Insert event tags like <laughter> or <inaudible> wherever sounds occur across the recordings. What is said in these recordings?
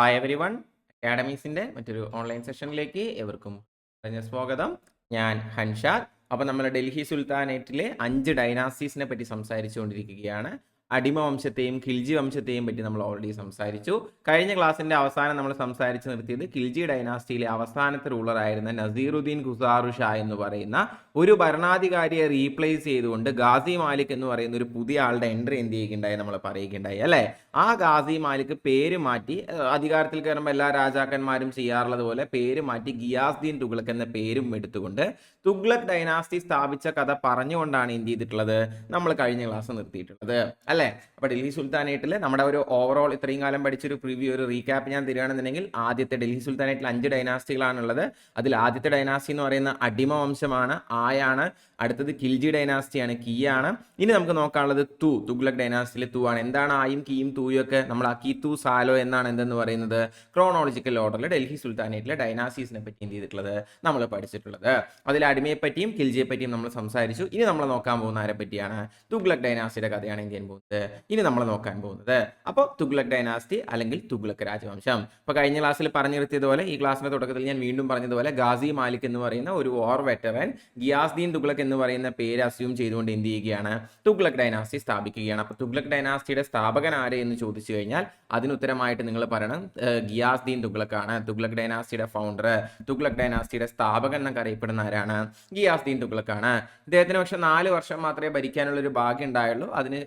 Hi every one അക്കാഡമീസിന്റെ മറ്റൊരു online സെഷനിലേക്ക് എവർക്കും പറഞ്ഞ സ്വാഗതം. ഞാൻ ഹൻഷാദ്. അപ്പോൾ നമ്മൾ ഡൽഹി സുൽത്താനേറ്റിലെ അഞ്ച് ഡൈനാസ്റ്റീസിനെ പറ്റി സംസാരിച്ചുകൊണ്ടിരിക്കുകയാണ്. അടിമ വംശത്തെയും ഖിൽജി വംശത്തെയും പറ്റി നമ്മൾ ഓൾറെഡി സംസാരിച്ചു. കഴിഞ്ഞ ക്ലാസ്സിന്റെ അവസാനം നമ്മൾ സംസാരിച്ച് നിർത്തിയത് ഖിൽജി ഡൈനാസ്റ്റിയിലെ അവസാനത്തെ റൂളർ ആയിരുന്ന നസീറുദ്ദീൻ ഖുസാറു ഷാ എന്ന് പറയുന്ന ഒരു ഭരണാധികാരിയെ റീപ്ലേസ് ചെയ്തുകൊണ്ട് ഗാസി മാലിക് എന്ന് പറയുന്ന ഒരു പുതിയ ആളുടെ എൻട്രി എന്ത് ചെയ്യുകയുണ്ടായി നമ്മൾ പറയുകയുണ്ടായി അല്ലേ? ആ ഗാസി മാലിക് പേര് മാറ്റി അധികാരത്തിൽ കയറുമ്പോൾ എല്ലാ രാജാക്കന്മാരും ചെയ്യാറുള്ളത് പോലെ പേര് മാറ്റി ഗിയാസ്ദീൻ തുഗ്ലക് എന്ന പേരും എടുത്തുകൊണ്ട് തുഗ്ലക് ഡൈനാസ്റ്റി സ്ഥാപിച്ച കഥ പറഞ്ഞുകൊണ്ടാണ് എന്ത് ചെയ്തിട്ടുള്ളത്? നമ്മൾ കഴിഞ്ഞ ക്ലാസ് നിർത്തിയിട്ടുള്ളത്. അല്ലേ? അപ്പൊ ഡൽഹി സുൽത്താനേറ്റിൽ നമ്മുടെ ഒരു ഓവറോൾ ഇത്രയും കാലം പഠിച്ചൊരു പ്രിവ്യൂ ഒരു റീക്യാപ്പ് ഞാൻ തരികയാണെന്നുണ്ടെങ്കിൽ ആദ്യത്തെ ഡൽഹി സുൽത്താനേറ്റിൽ അഞ്ച് ഡൈനാസ്റ്റികളാണുള്ളത്. അതിൽ ആദ്യത്തെ ഡൈനാസ്റ്റി എന്ന് പറയുന്ന അടിമ വംശമാണ് ആയാണ്. അടുത്തത് കിൽജി ഡൈനാസ്റ്റിയാണ് കീ ആണ് ഇനി നമുക്ക് നോക്കാനുള്ളത് തു തുഗ്ലക് ഡൈനാസ്റ്റിയിലെ തു ആണ്. എന്താണ് ആയും കീയും തൂയും ഒക്കെ നമ്മൾ ആ കീ തു സാലോ എന്നാണ് എന്തെന്ന് പറയുന്നത്? ക്രോണോളജിക്കൽ ഓർഡറിൽ ഡൽഹി സുൽത്താനേറ്റിലെ ഡൈനാസ്റ്റീസിനെ പറ്റി എന്ത് ചെയ്തിട്ടുള്ളത് നമ്മൾ പഠിച്ചിട്ടുള്ളത്. അതിൽ അടിമയെ പറ്റിയും കിൽജിയെ പറ്റിയും നമ്മൾ സംസാരിച്ചു. ഇനി നമ്മൾ നോക്കാൻ പോകുന്ന ആരെ പറ്റിയാണ്? തുഗ്ലക് ഡൈനാസ്റ്റിയുടെ കഥയാണ് എന്ത് ചെയ്യാൻ പോകുന്നത് ഇനി നമ്മൾ നോക്കാൻ പോകുന്നത്. അപ്പോൾ തുഗ്ലക് ഡൈനാസ്റ്റി അല്ലെങ്കിൽ തുഗ്ലക് രാജവംശം. അപ്പോൾ കഴിഞ്ഞ ക്ലാസ്സിൽ പറഞ്ഞു നിർത്തിയതുപോലെ ഈ ക്ലാസ്സിന്റെ തുടക്കത്തിൽ ഞാൻ വീണ്ടും പറഞ്ഞതുപോലെ ഗാസി മാലിക് എന്ന് പറയുന്ന ഒരു വാർ വെറ്ററൻ ഗിയാസ്ദീൻ തുഗ്ലക് എന്ന് പറയുന്ന പേര് അസ്യൂം ചെയ്തുകൊണ്ട് എന്ത് ചെയ്യുകയാണ്? തുഗ്ലക് ഡൈനാസ്റ്റി സ്ഥാപിക്കുകയാണ്. അപ്പോൾ തുഗ്ലക് ഡൈനാസ്റ്റിയുടെ സ്ഥാപകൻ ആര് എന്ന് ചോദിച്ചു കഴിഞ്ഞാൽ അതിനുത്തരമായിട്ട് നിങ്ങൾ പറയണം ഗിയാസ്ദീൻ തുഗ്ലക്കാണ്. തുഗ്ലക് ഡൈനാസ്റ്റിയുടെ ഫൗണ്ടർ തുഗ്ലക് ഡൈനാസ്റ്റിയുടെ സ്ഥാപകൻ എന്നൊക്കെ അറിയപ്പെടുന്ന ആരാണ്? ഗിയാസ്ദീൻ തുഗ്ലക് തുഗ്ലക്കാണ് ഇദ്ദേഹത്തിന് പക്ഷെ നാല് വർഷം മാത്രമേ ഭരിക്കാനുള്ള ഒരു ഭാഗ്യം ഉണ്ടായുള്ളൂ. അതിന്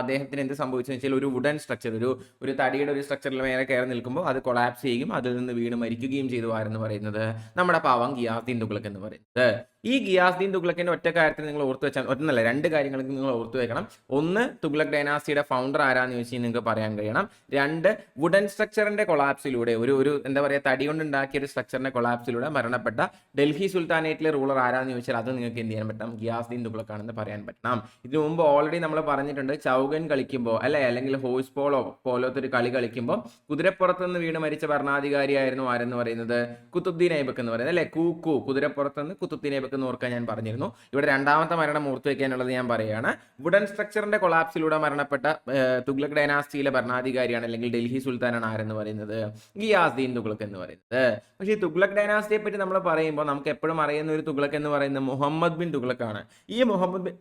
അദ്ദേഹത്തിന് എന്ത് സംഭവിച്ചു വെച്ചാൽ ഒരു വുഡൻ സ്ട്രക്ചർ ഒരു ഒരു തടിയുടെ ഒരു സ്ട്രക്ചറിൽ മേലെ കയറി നിൽക്കുമ്പോൾ അത് കൊളാപ്സ് ചെയ്യും അതിൽ നിന്ന് വീണ് മരിക്കുകയും ചെയ്തു ആരെന്ന് പറയുന്നത് നമ്മുടെ പാവം ഗിയാസ്ദീൻ തുഗ്ലക്ക് എന്ന് പറയുന്നത്. ഈ ഗിയാസ്ദീൻ തുഗ്ലക്കിന്റെ ഒറ്റ കാര്യത്തിൽ നിങ്ങൾ ഓർത്തു വെച്ചാൽ ഒന്നല്ല രണ്ട് കാര്യങ്ങൾ നിങ്ങൾ ഓർത്തു വെക്കണം. ഒന്ന് തുഗ്ലക് ഡൈനാസിയുടെ ഫൗണ്ടർ ആരാന്ന് ചോദിച്ചാൽ നിങ്ങൾക്ക് പറയാൻ കഴിയണം. രണ്ട് വുഡൻ സ്ട്രക്ചറിന്റെ കൊളാപ്സിലൂടെ ഒരു ഒരു എന്താ പറയുക തടി കൊണ്ട് ഉണ്ടാക്കിയ ഒരു സ്ട്രക്ചറിന്റെ കൊളാപ്സിലൂടെ മരണപ്പെട്ട ഡൽഹി സുൽത്താനേറ്റിലെ റൂളർ ആരാന്ന് ചോദിച്ചാൽ അത് നിങ്ങൾക്ക് എന്ത് ചെയ്യാൻ പറ്റണം? ഗിയാസ്ദീൻ തുഗ്ലക് ആണെന്ന് പറയാൻ പറ്റണം. ഇതിനു മുമ്പ് ഓൾറെഡി നമ്മൾ പറഞ്ഞിട്ടുണ്ട് ചൗകൻ കളിക്കുമ്പോൾ അല്ലെ അല്ലെങ്കിൽ ഹോയ്സ് പോളോ പോലത്തെ ഒരു കളി കളിക്കുമ്പോൾ കുതിരപ്പുറത്ത് നിന്ന് വീണ് മരിച്ച ഭരണാധികാരിയായിരുന്നു ആരെന്ന് പറയുന്നത്? കുത്തുദ്ദീൻ ഐബക്ക് എന്ന് പറയുന്നത് അല്ലെ? കൂക്കു കുതിരപ്പുറത്ത് നിന്ന് കുത്തുദ്ദീൻ ഐബക്ക് എന്ന് ഓർക്കാൻ ഞാൻ പറഞ്ഞിരുന്നു. ഇവിടെ രണ്ടാമത്തെ മരണം ഓർത്തു വെക്കാനുള്ളത് ഞാൻ പറയുകയാണ്. വുഡൻ സ്ട്രക്ചറിന്റെ കൊളാപ്സിലൂടെ മരണപ്പെട്ട തുഗ്ലക് ഡൈനാസ്റ്റിയിലെ ഭരണാധികാരിയാണ് അല്ലെങ്കിൽ ഡൽഹി സുൽത്താനാണ് ആരെന്ന് പറയുന്നത്? ഗിയാസ്ദീൻ തുഗ്ലക് എന്ന് പറയുന്നത്. പക്ഷേ ഈ തുഗ്ലക് ഡൈനാസ്റ്റിയെ പറ്റി നമ്മൾ പറയുമ്പോൾ നമുക്ക് എപ്പോഴും അറിയുന്ന ഒരു തുഗ്ലക് എന്ന് പറയുന്നത് മുഹമ്മദ് ബിൻ തുഗ്ലക്കാണ്. ഈ മുഹമ്മദ് ബിൻ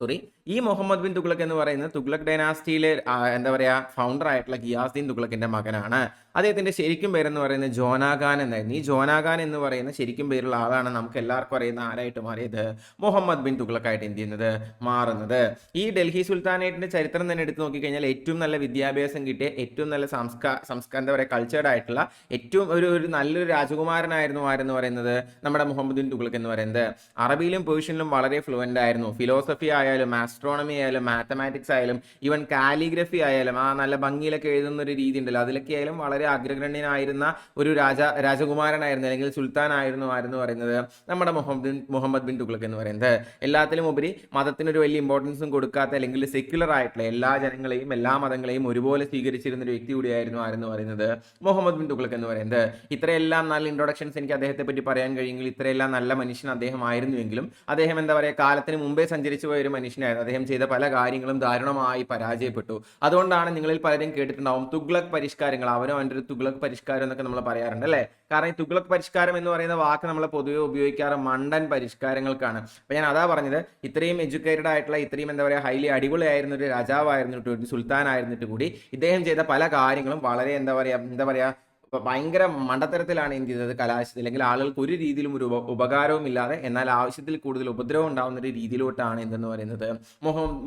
സോറി ഈ മുഹമ്മദ് ബിൻ തുഗ്ലക് എന്ന് പറയുന്നത് തുഗ്ലക് ഡൈനാസ്റ്റിയിലെ എന്താ പറയുക ഫൗണ്ടർ ആയിട്ടുള്ള ഗിയാസ്ദീൻ തുഗ്ലക്കിന്റെ മകനാണ്. അദ്ദേഹത്തിന്റെ ശരിക്കും പേരെന്ന് പറയുന്നത് ജോനാഖാൻ എന്നായിരുന്നു. ഈ ജോനാഖാൻ എന്ന് പറയുന്ന ശരിക്കും പേരുള്ള ആളാണ് നമുക്ക് എല്ലാവർക്കും അറിയുന്ന ആരായിട്ട് മാറിയത്? മുഹമ്മദ് ബിൻ തുഗ്ലക്കായിട്ട് എന്ത് ചെയ്യുന്നത്? മാറുന്നത്. ഈ ഡൽഹി സുൽത്താനേറ്റിന്റെ ചരിത്രം തന്നെ എടുത്ത് നോക്കിക്കഴിഞ്ഞാൽ ഏറ്റവും നല്ല വിദ്യാഭ്യാസം കിട്ടിയ ഏറ്റവും നല്ല സംസ്കാര സംസ്കാര എന്താ പറയുക കൾച്ചേർഡ് ആയിട്ടുള്ള ഏറ്റവും ഒരു ഒരു നല്ലൊരു രാജകുമാരനായിരുന്നു ആരെന്ന് പറയുന്നത് നമ്മുടെ മുഹമ്മദ് ബിൻ തുഗ്ലക്ക് എന്ന് പറയുന്നത്. അറബിയിലും പേർഷ്യനിലും വളരെ ഫ്ലുവന്റ് ആയിരുന്നു. ഫിലോസഫി ആയാലും ആസ്ട്രോണമി ആയാലും മാത്തമാറ്റിക്സ് ആയാലും ഈവൻ കാലിഗ്രഫി ആയാലും ആ നല്ല ഭംഗിയിലൊക്കെ എഴുതുന്ന ഒരു രീതി ഉണ്ടല്ലോ. അതിലൊക്കെ ആയാലും വളരെ അഗ്രഗണ്യനായിരുന്ന ഒരു രാജ രാജകുമാരനായിരുന്നു അല്ലെങ്കിൽ സുൽത്താൻ ആയിരുന്നു ആയിരുന്നു പറയുന്നത് നമ്മുടെ മുഹമ്മദ് മുഹമ്മദ് ബിൻ തുഗ്ലക് എന്ന് പറയുന്നത്. എല്ലാത്തിലും ഉപരി മതത്തിനൊരു വലിയ ഇമ്പോർട്ടൻസും കൊടുക്കാത്ത അല്ലെങ്കിൽ സെക്യുലർ ആയിട്ടുള്ള എല്ലാ ജനങ്ങളെയും എല്ലാ മതങ്ങളെയും ഒരുപോലെ സ്വീകരിച്ചിരുന്ന ഒരു വ്യക്തി കൂടിയായിരുന്നു ആരെന്ന് പറയുന്നത് മുഹമ്മദ് ബിൻ തുഗ്ലക് എന്ന് പറയുന്നത്. ഇത്രയെല്ലാം നല്ല ഇൻട്രൊഡക്ഷൻസ് എനിക്ക് അദ്ദേഹത്തെ പറ്റി പറയാൻ കഴിയുമെങ്കിൽ ഇത്രയെല്ലാം നല്ല മനുഷ്യൻ അദ്ദേഹം ആയിരുന്നുവെങ്കിലും അദ്ദേഹം എന്താ പറയുക കാലത്തിന് മുമ്പേ സഞ്ചരിച്ചു പോയ ഒരു മനുഷ്യനായിരുന്നു. അദ്ദേഹം ചെയ്ത പല കാര്യങ്ങളും ദാരുണമായി പരാജയപ്പെട്ടു. അതുകൊണ്ടാണ് നിങ്ങളിൽ പലരും കേട്ടിട്ടുണ്ടാവും തുഗ്ലക് പരിഷ്കാരങ്ങൾ. അവനോ അവന്റെ ഒരു തുഗ്ലക് പരിഷ്കാരം എന്നൊക്കെ നമ്മൾ പറയാറുണ്ട് അല്ലേ? കാരണം ഈ തുഗ്ലക് പരിഷ്കാരം എന്ന് പറയുന്ന വാക്ക് നമ്മൾ പൊതുവെ ഉപയോഗിക്കാറ് മണ്ടൻ പരിഷ്കാരങ്ങൾക്കാണ്. അപ്പൊ ഞാൻ അതാ പറഞ്ഞത് ഇത്രയും എഡ്യൂക്കേറ്റഡ് ആയിട്ടുള്ള ഇത്രയും എന്താ പറയുക ഹൈലി അടിപൊളിയായിരുന്ന ഒരു രാജാവായിരുന്നിട്ട് ഒരു സുൽത്താൻ ആയിരുന്നിട്ട് കൂടി ഇദ്ദേഹം ചെയ്ത പല കാര്യങ്ങളും വളരെ എന്താ പറയുക എന്താ പറയാ ഇപ്പൊ ഭയങ്കര മണ്ടത്തരത്തിലാണ് എന്ത് ചെയ്തത് കലാശത്തിൽ അല്ലെങ്കിൽ ആളുകൾക്ക് ഒരു രീതിയിലും ഒരു ഉപകാരവും ഇല്ലാതെ എന്നാൽ ആവശ്യത്തിൽ കൂടുതൽ ഉപദ്രവം ഉണ്ടാവുന്ന ഒരു രീതിയിലോട്ടാണ് എന്തെന്ന് പറയുന്നത്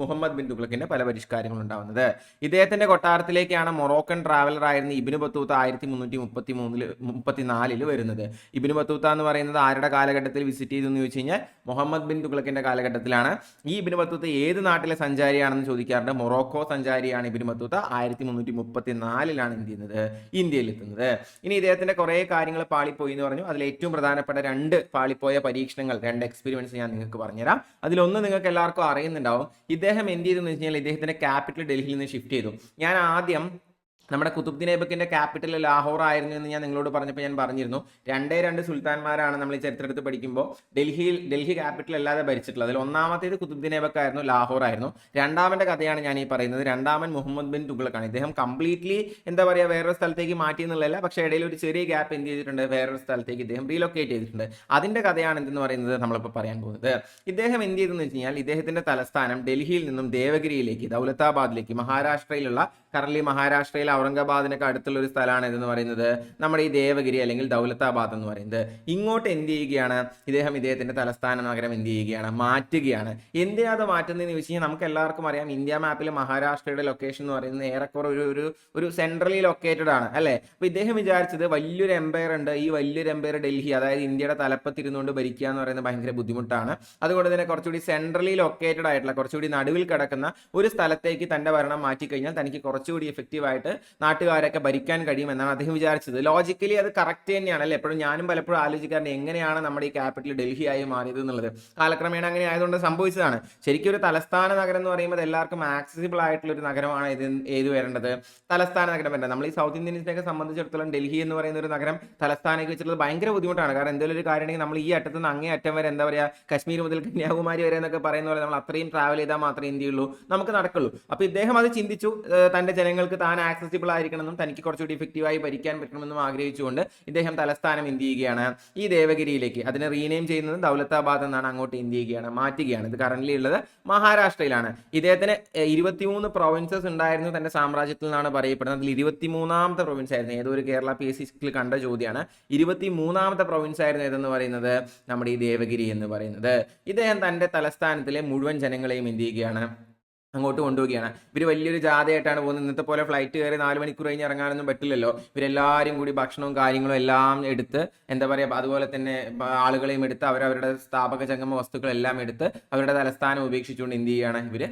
മുഹമ്മദ് ബിൻ തുഗ്ലക്കിന്റെ പല പരിഷ്കാരങ്ങളും ഉണ്ടാവുന്നത്. ഇദ്ദേഹത്തിന്റെ കൊട്ടാരത്തിലേക്കാണ് മൊറോക്കൻ ട്രാവലർ ആയിരുന്ന ഇബിന് ബത്തൂത്ത ആയിരത്തി മുന്നൂറ്റി മുപ്പത്തി മൂന്നിൽ മുപ്പത്തിനാലിൽ വരുന്നത്. ഇബിന് ബത്തൂത്ത എന്ന് പറയുന്നത് ആരുടെ കാലഘട്ടത്തിൽ വിസിറ്റ് ചെയ്തു എന്ന് ചോദിച്ചു കഴിഞ്ഞാൽ മുഹമ്മദ് ബിൻ തുഗ്ലക്കിന്റെ കാലഘട്ടത്തിലാണ്. ഈ ഇബിന് ബത്തൂത്ത ഏത് നാട്ടിലെ സഞ്ചാരിയാണെന്ന് ചോദിക്കാറുണ്ട്? മൊറോക്കോ സഞ്ചാരിയാണ് ഇബിന് ബത്തൂത്ത ആയിരത്തി മുന്നൂറ്റി മുപ്പത്തി നാലിലാണ് എന്ത് ചെയ്യുന്നത്? ഇന്ത്യയിൽ ഇനി ഇദ്ദേഹത്തിന്റെ കുറെ കാര്യങ്ങൾ പാളിപ്പോയി എന്ന് പറഞ്ഞു. അതിൽ ഏറ്റവും പ്രധാനപ്പെട്ട രണ്ട് പാളിപ്പോയ പരീക്ഷണങ്ങൾ രണ്ട് എക്സ്പീരിയൻസ് ഞാൻ നിങ്ങൾക്ക് പറഞ്ഞുതരാം. അതിലൊന്ന് നിങ്ങൾക്ക് എല്ലാവർക്കും അറിയുന്നുണ്ടാവും. ഇദ്ദേഹം എന്ത് ചെയ്തു എന്ന് വെച്ച് കഴിഞ്ഞാൽ ഇദ്ദേഹത്തിന്റെ ക്യാപിറ്റൽ ഡൽഹിയിൽ നിന്ന് ഷിഫ്റ്റ് ചെയ്തു. ഞാൻ ആദ്യം നമ്മുടെ കുത്തുബ്ദീൻ ഐബക്കിന്റെ ക്യാപിറ്റൽ ലാഹോർ ആയിരുന്നു എന്ന് ഞാൻ നിങ്ങളോട് പറഞ്ഞപ്പോൾ ഞാൻ പറഞ്ഞിരുന്നു. രണ്ടേ രണ്ട് സുൽത്താൻമാരാണ് നമ്മൾ ഈ ചരിത്രത്തിൽ പഠിക്കുമ്പോൾ ഡൽഹിയിൽ ഡൽഹി ക്യാപിറ്റൽ അല്ലാതെ ഭരിച്ചിട്ടുള്ളത്. അതിൽ ഒന്നാമത്തേത് കുത്തുബ്ദീൻ ഐബക്ക് ആയിരുന്നു ലാഹോർ ആയിരുന്നു. രണ്ടാമന്റെ കഥയാണ് ഞാൻ ഈ പറയുന്നത്. രണ്ടാമൻ മുഹമ്മദ് ബിൻ തുഗ്ലക്കാണ്. ഇദ്ദേഹം കംപ്ലീറ്റ്ലി എന്താ പറയുക വേറൊരു സ്ഥലത്തേക്ക് മാറ്റി എന്നുള്ളതല്ല പക്ഷേ ഇടയിൽ ഒരു ചെറിയ ഗ്യാപ്പ് എന്ത് ചെയ്തിട്ടുണ്ട്? വേറൊരു സ്ഥലത്തേക്ക് ഇദ്ദേഹം റീലൊക്കേറ്റ് ചെയ്തിട്ടുണ്ട്. അതിന്റെ കഥയാണ് എന്തെന്ന് പറയുന്നത് നമ്മളിപ്പോൾ പറയാൻ പോകുന്നത്. ഇദ്ദേഹം എന്ത് ചെയ്തെന്ന് വെച്ച് കഴിഞ്ഞാൽ ഇദ്ദേഹത്തിന്റെ തലസ്ഥാനം ഡൽഹിയിൽ നിന്നും ദേവഗിരിയിലേക്ക് ദൗലത്താബാദിലേക്ക് മഹാരാഷ്ട്രയിലുള്ള കറലി മഹാരാഷ്ട്രയിലെ ഔറംഗാബാദിനൊക്കെ അടുത്തുള്ള ഒരു സ്ഥലമാണ് ഇതെന്ന് പറയുന്നത്. നമ്മുടെ ഈ ദേവഗിരി അല്ലെങ്കിൽ ദൗലത്താബാദ് എന്ന് പറയുന്നത്. ഇങ്ങോട്ട് എന്ത് ചെയ്യുകയാണ്? ഇദ്ദേഹം ഇദ്ദേഹത്തിന്റെ തലസ്ഥാന നഗരം എന്ത് ചെയ്യുകയാണ്? മാറ്റുകയാണ്. എന്തിനാ അത് മാറ്റുന്നതെന്ന് ചോദിച്ചു കഴിഞ്ഞാൽ നമുക്ക് എല്ലാവർക്കും അറിയാം. ഇന്ത്യ മാപ്പിൽ മഹാരാഷ്ട്രയുടെ ലൊക്കേഷൻ എന്ന് പറയുന്നത് ഏറെക്കുറെ ഒരു ഒരു ഒരു സെൻട്രലി ലൊക്കേറ്റഡ് ആണ് അല്ലേ? അപ്പൊ ഇദ്ദേഹം വിചാരിച്ചത് വലിയൊരു എംപയർ ഉണ്ട്. ഈ വലിയൊരു എംപയർ ഡൽഹി അതായത് ഇന്ത്യയുടെ തലപ്പത്തിരുന്നുകൊണ്ട് ഭരിക്കുക എന്ന് പറയുന്നത് ഭയങ്കര ബുദ്ധിമുട്ടാണ്. അതുകൊണ്ട് തന്നെ കുറച്ചുകൂടി സെൻട്രലി ലൊക്കേറ്റഡ് ആയിട്ടുള്ള കുറച്ചുകൂടി നടുവിൽ കിടക്കുന്ന ഒരു സ്ഥലത്തേക്ക് തന്റെ ഭരണം മാറ്റിക്കഴിഞ്ഞാൽ തനിക്ക് കുറച്ചുകൂടി എഫക്റ്റീവ് ആയിട്ട് നാട്ടുകാരൊക്കെ ഭരിക്കാൻ കഴിയുമെന്നാണ് അദ്ദേഹം വിചാരിച്ചത്. ലോജിക്കലി അത് കറക്റ്റ് തന്നെയാണ് അല്ലേ? എപ്പോഴും ഞാനും പലപ്പോഴും ആലോചിക്കാറുണ്ട് എങ്ങനെയാണ് നമ്മുടെ ഈ ക്യാപിറ്റൽ ഡൽഹി ആയി മാറിയത് എന്നുള്ളത്. കാലക്രമേണ അങ്ങനെ ആയതുകൊണ്ട് സംഭവിച്ചതാണ്. ശരിക്കും ഒരു തലസ്ഥാന നഗരം എന്ന് പറയുമ്പോൾ എല്ലാവർക്കും ആക്സസിബിൾ ആയിട്ടുള്ള ഒരു നഗരമാണ് ഇത് ഏത് വരേണ്ടത്? തലസ്ഥാന നഗരം വരേണ്ടത്. നമ്മൾ ഈ സൗത്ത് ഇന്ത്യൻസിനെയൊക്കെ സംബന്ധിച്ചിടത്തോളം ഡൽഹി എന്ന് പറയുന്ന ഒരു നഗരം തലസ്ഥാനത്തേക്ക് വെച്ചിട്ടുള്ളത് ഭയങ്കര ബുദ്ധിമുട്ടാണ്. കാരണം എന്തെങ്കിലും ഒരു കാര്യം കാര്യമാണെങ്കിൽ നമ്മൾ ഈ അറ്റത്ത് നിന്ന് അങ്ങേ അറ്റം വരെ എന്താ പറയുക കശ്മീർ മുതൽ കന്യാകുമാരി വരെ എന്നൊക്കെ പറയുന്ന പോലെ നമ്മൾ അത്രയും ട്രാവൽ ചെയ്താൽ മാത്രമേ ഇന്ത്യയുള്ളൂ. നമുക്ക് നടക്കുള്ളൂ. അപ്പോൾ ഇദ്ദേഹം അത് ചിന്തിച്ചു. തന്റെ ജനങ്ങൾക്ക് താൻ ആക്സസിബിൾ ആയിരിക്കണമെന്നും തനിക്ക് കുറച്ചുകൂടി ഇഫക്റ്റീവായി ഭരിക്കാൻ പറ്റണമെന്നും ആഗ്രഹിച്ചുകൊണ്ട് ഇദ്ദേഹം തലസ്ഥാനം എന്ത് ചെയ്യുകയാണ് ഈ ദേവഗിരിയിലേക്ക് അതിനെ റീനെയിം ചെയ്യുന്നത് ദൗലത്താബാദ് എന്നാണ് അങ്ങോട്ട് എന്ത് ചെയ്യുകയാണ് മാറ്റുകയാണ്. ഇത് കറന്റ് ഉള്ളത് മഹാരാഷ്ട്രയിലാണ്. ഇദ്ദേഹത്തിന് ഇരുപത്തിമൂന്ന് പ്രൊവിൻസസ് ഉണ്ടായിരുന്നു തന്റെ സാമ്രാജ്യത്തിൽ നിന്നാണ് പറയപ്പെടുന്നത്. അതിൽ ഇരുപത്തിമൂന്നാമത്തെ പ്രൊവിൻസ് ആയിരുന്നു. ഏതോ ഒരു കേരള പി എസ് സിയിൽ കണ്ട ചോദ്യമാണ്. ഇരുപത്തി മൂന്നാമത്തെ പ്രൊവിൻസ് ആയിരുന്നു ഏതെന്ന് പറയുന്നത്? നമ്മുടെ ഈ ദേവഗിരി എന്ന് പറയുന്നത്. ഇദ്ദേഹം തന്റെ തലസ്ഥാനത്തിലെ മുഴുവൻ ജനങ്ങളെയും എന്ത് ചെയ്യുകയാണ്? അങ്ങോട്ട് കൊണ്ടുപോവുകയാണ്. ഇവർ വലിയൊരു ജാഥയായിട്ടാണ് പോകുന്നത്. ഇന്നത്തെ പോലെ ഫ്ലൈറ്റ് കയറി നാല് മണിക്കൂർ കഴിഞ്ഞ് ഇറങ്ങാനൊന്നും പറ്റില്ലല്ലോ. ഇവരെല്ലാവരും കൂടി ഭക്ഷണവും കാര്യങ്ങളും എല്ലാം എടുത്ത് എന്താ പറയുക അതുപോലെ തന്നെ ആളുകളെയും എടുത്ത് അവരവരുടെ സ്ഥാപക ചങ്ങമ വസ്തുക്കളെല്ലാം എടുത്ത് അവരുടെ തലസ്ഥാനം ഉപേക്ഷിച്ചുകൊണ്ട് എന്ത് ചെയ്യുകയാണ് ഇവർ